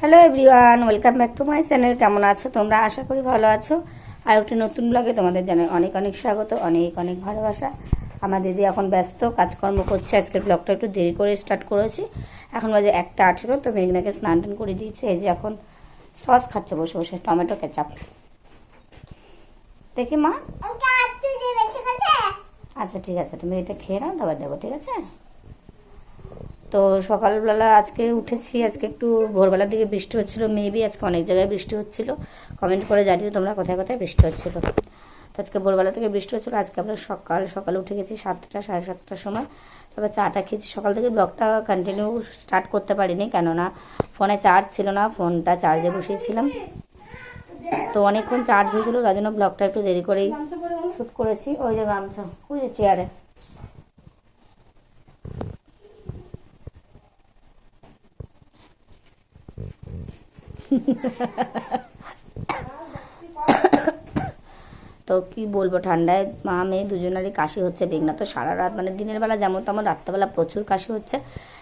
Hello everyone welcome back to my channel কেমন আছো তোমরা? আশা করি ভালো আছো। আর একটি নতুন ব্লগে তোমাদের জানাই অনেক অনেক স্বাগত অনেক অনেক ভালোবাসা। আমার দিদি এখন ব্যস্ত কাজকর্ম করছে। আজকের ব্লগটা একটু দেরি করে স্টার্ট করেছি। এখন বাজে একটা আঠেরো তো মেঘনাকে স্নান টান করে দিয়েছে। এই যে এখন সস খাচ্ছে বসে বসে টমেটো কেচাপ। দেখি মা। আচ্ছা ঠিক আছে। তুমি এটা খেয়ে নাও তারপর দেবো ঠিক আছে? তো সকালবেলা আজকে উঠেছি, আজকে একটু ভোরবেলার দিকে বৃষ্টি হচ্ছিল মেবি আজকে অনেক জায়গায় বৃষ্টি হচ্ছিল। কমেন্ট করে জানিও তোমরা কোথায় কোথায় বৃষ্টি হচ্ছিল। তো আজকে ভোরবেলা থেকে বৃষ্টি হচ্ছিল, আজকে আমরা সকাল, সকালে উঠে গেছি সাতটা, সাড়ে সাতটার সময়। তারপর চাটা খেয়েছি, সকাল থেকে ব্লগটা কন্টিনিউ স্টার্ট করতে পারিনি, কেননা ফোনে চার্জ ছিল না ফোনটা চার্জে বসিয়েছিলাম। তো অনেকক্ষণ চার্জ হয়েছিল, তার জন্য ব্লগটা একটু দেরি করেই শ্যুট করেছি। ওই যে গামছা, ওই যে চেয়ারে তো কি বলব, ঠান্ডায় মা মেয়ে দুজনেরই কাশি হচ্ছে বেগনা তো সারা রাত মানে দিনের বেলা যেমন তেমন, রাত্রেবেলা প্রচুর কাশি হচ্ছে।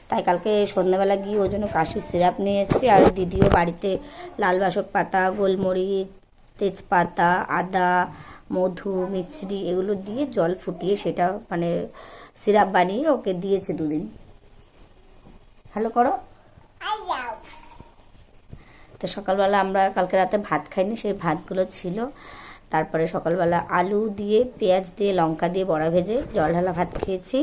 তাই কালকে সন্ধ্যাবেলা গিয়ে ওই জন্য কাশির সিরাপ নিয়ে এসেছি, আর দিদিও বাড়িতে লাল বাসক পাতা, গোলমরিচ, তেজপাতা, আদা, মধু, মিছরি এগুলো দিয়ে জল ফুটিয়ে সেটা মানে সিরাপ বানিয়ে ওকে দিয়েছে দুদিন। হ্যালো করো। তো সকালবেলা আমরা কালকে রাতে ভাত খাইনি সেই ভাতগুলো ছিল। তারপরে সকালবেলা আলু দিয়ে পেঁয়াজ দিয়ে লঙ্কা দিয়ে বড়া ভেজে জল ঢালা ভাত খেয়েছি।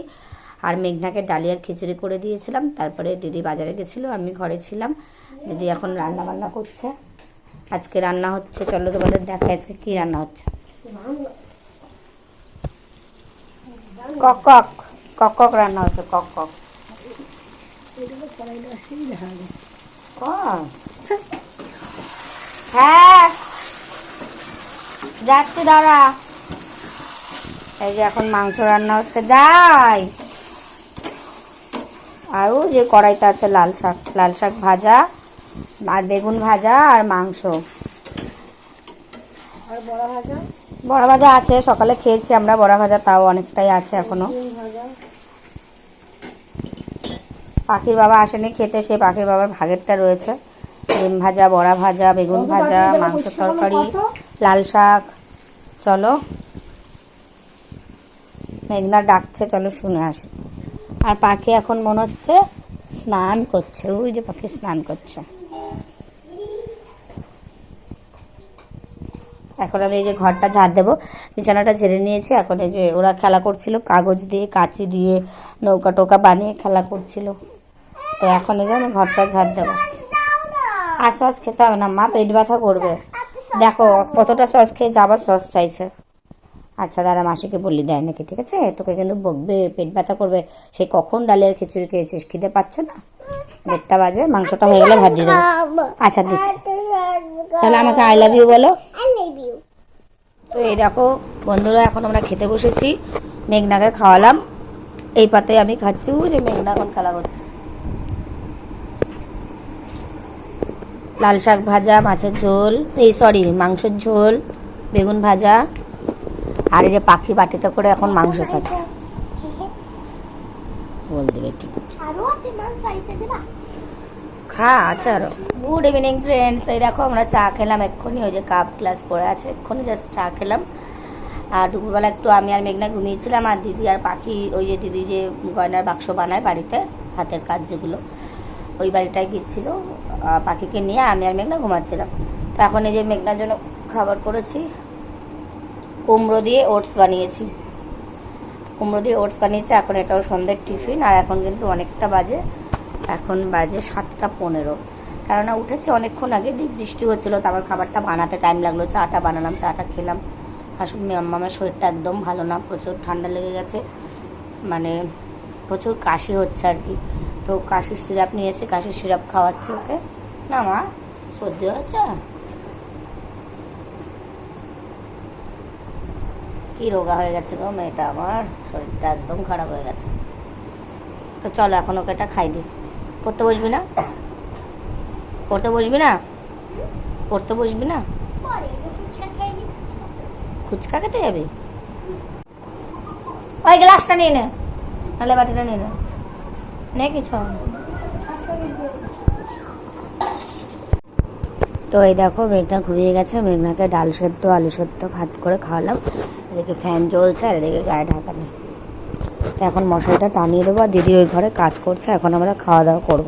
আর মেঘনাকে ডালিয়ার খিচুড়ি করে দিয়েছিলাম। তারপরে দিদি বাজারে গেছিল আমি ঘরে ছিলাম। দিদি এখন রান্না বান্না করছে। আজকে রান্না হচ্ছে চলো তোমাদের দেখা আজকে কি রান্না হচ্ছে। কক কক কক কক রান্না হচ্ছে কক কক। কক। হ্যাঁ। যাচ্ছি দাঁড়া। এই যে এখন মাংস রান্না হচ্ছে যাই। আর ও যে কড়াইতে আছে লাল শাক লাল শাক ভাজা আর বেগুন ভাজা আর মাংস। বড়া ভাজা? আছে সকালে খেয়েছি আমরা বড়া ভাজা তাও অনেকটাই আছে এখনও। পাখির বাবা আসেনি খেতে সে পাখির বাবার ভাগেরটা রয়েছে। ডিম ভাজা বড়া ভাজা বেগুন ভাজা মাংস তরকারি লাল শাক। চলো। মেঘনা ডাকছে চলো শুনে আসি। আর পাখি এখন মনে হচ্ছে স্নান করছে। ওই যে পাখি স্নান করছে। এখন আমি এই যে ঘরটা ঝাড় দেবো। বিছানাটা ঝেড়ে নিয়েছি। এখন এই যে ওরা খেলা করছিল কাগজ দিয়ে কাঁচি দিয়ে নৌকা টোকা বানিয়ে খেলা করছিল। তো এখন এই যে আমি ঘরটা ঝাড় দেবো। আর সস খেতে হবে না মা পেট ব্যথা করবে। দেখো কতটা সস খেয়েছে আবার সস চাইছে। আচ্ছা দাদা মাসিকে বললি দেয় নাকি ঠিক আছে? তোকে কিন্তু বকবে পেট ব্যথা করবে। সে কখন ডালের খিচুড়ি খেয়েছিস খিদে পাচ্ছে না? দেড়টা বাজে মাংসটা হয়ে গেলে ভাত দিয়ে দেবো। আচ্ছা দিচ্ছি। তাহলে আমাকে আই লাভ ইউ বলো। তো এই দেখো বন্ধুরা এখন আমরা খেতে বসেছি। মেঘনাকে খাওয়ালাম। এই পাতে আমি খাচ্ছি যে মেঘনা এখন খেলা করছে। লাল শাক ভাজা মাছের ঝোল এই সরি মাংসের ঝোল বেগুন ভাজা আর এই যে পাখি বাটিতে করে এখন মাংস খাচ্ছে। বল দেবে ঠিক। খা আছে আরও। গুড ইভিনিং ফ্রেন্ডস এই দেখো আমরা চা খেলাম এক্ষুনি ওই যে কাপ গ্লাস পড়ে আছে। এক্ষুনি জাস্ট চা খেলাম। আর দুপুরবেলা একটু আমি আর মেঘনা ঘুমিয়েছিলাম আর দিদি আর পাখি ওই যে দিদি যে গয়নার বাক্স বানায় বাড়িতে হাতের কাজ যেগুলো। ওই বাড়িটায় গিয়েছিল। পাখিকে নিয়ে আমি আর মেঘনা ঘুমাচ্ছিলাম। তো এখন এই যে মেঘনার জন্য খাবার করেছি, কুমড়ো দিয়ে ওটস বানিয়েছি। কুমড়ো দিয়ে ওটস বানিয়েছি, এখন এটাও সন্ধ্যের টিফিন, আর এখন কিন্তু অনেকটা বাজে। এখন বাজে সাতটা পনেরো। কেননা উঠেছি অনেকক্ষণ আগে বৃষ্টি হচ্ছিল, তারপর খাবারটা বানাতে টাইম লাগল। চাটা বানালাম, চাটা খেলাম। আসলে মামার শরীরটা একদম ভালো না, প্রচুর ঠান্ডা লেগে গেছে। মানে প্রচুর কাশি হচ্ছে আর কি। তো কাশির সিরাপ নিয়ে এসে কাশির সিরাপ খাওয়াচ্ছে ওকে। না মা, সর্দি হয়েছে? কি রোগা হয়ে গেছে গো মেয়েটা আমার? শরীরটা একদম খারাপ হয়ে গেছে। তো চলো এখন ওকে এটা খাই দিই। পড়তে বসবি না? পড়তে বসবি না? পড়তে বসবি না? ফুচকা খেতে যাবি? ওই গ্লাসটা নিয়ে নে। নাহলে বাটিটা নিয়ে নে। তো এই দেখো, মেঘনা ঘুরিয়ে গেছে। মেঘনাকে ডাল সেদ্ধ, আলু সেদ্ধ ভাত করে খাওয়ালাম। এদিকে ফ্যান চলছে আর এদিকে গায়ে ঢাকা নেই। এখন মশলাটা টানিয়ে দেবো। আর দিদি ওই ঘরে কাজ করছে। এখন আমরা খাওয়া দাওয়া করব।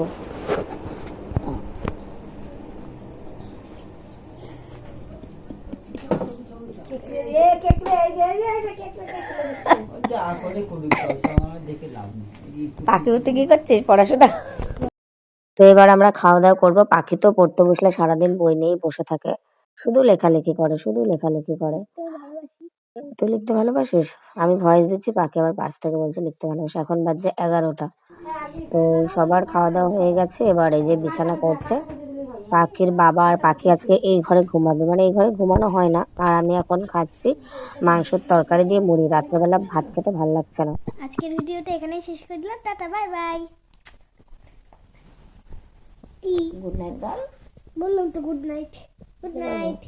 পাখি উঠতে কি করছিস? পড়াশোনা? তো এবার আমরা খাওয়া দাওয়া করব। পাখি তো পড়তে বসলে সারাদিন বই নিয়েই বসে থাকে। শুধু লেখালেখি করে, শুধু লেখালেখি করে। তুই লিখতে ভালোবাসিস? আমি ভয়েস দিচ্ছি, পাখি আবার পাশ থেকে বলছে লিখতে ভালোবাসি। এখন বাজছে এগারোটা। তো সবার খাওয়া দাওয়া হয়ে গেছে। এবার এই যে বিছানা করছে পাখির বাবা আর পাখি আজকে এই ঘরে ঘুমাবে। মানে এই ঘরে ঘুমানো হয় না। আর আমি এখন খাচ্ছি মাংসের তরকারি দিয়ে মুড়ি। রাত্রেবেলা ভাত খেতে ভালো লাগছে না। আজকের ভিডিওটা এখানেই শেষ করে দিলাম। Tata bye bye. Good night বল বললাম তো গুড নাইট গুড নাইট